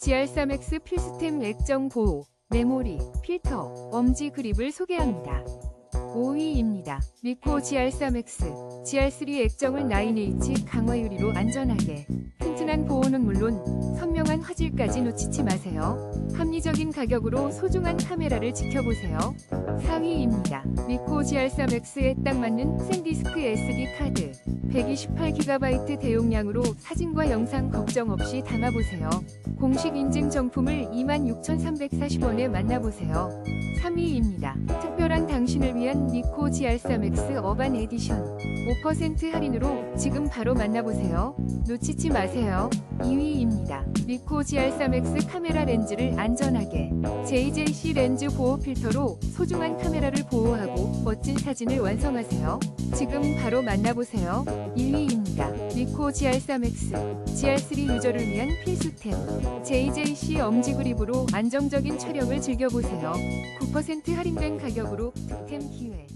GR3X 필수템 액정 보호, 메모리, 필터, 엄지 그립을 소개합니다. 5위입니다. 미코 GR3X, GR3 액정을 9H 강화 유리로 안전하게, 튼튼한 보호는 물론 선명한 화질까지 놓치지 마세요. 합리적인 가격으로 소중한 카메라를 지켜보세요. 4위입니다. 미코 GR3X에 딱 맞는 샌디스크 SD 카드. 128GB 대용량으로 사진과 영상 걱정 없이 담아보세요. 공식 인증 정품을 26,340원에 만나보세요. 3위입니다. 특별한 당신을 위한 니코 GR3X 어반 에디션 5% 할인으로 지금 바로 만나보세요. 놓치지 마세요. 2위입니다. 니코 GR3X 카메라 렌즈를 안전하게 JJC 렌즈 보호 필터로 소중한 카메라를 보호하고 멋진 사진을 완성하세요. 지금 바로 만나보세요. 1위입니다. 니코 GR3X GR3 유저를 위한 필수템 JJC 엄지 그립으로 안정적인 촬영을 즐겨보세요. 9% 할인된 가격으로 득템 기회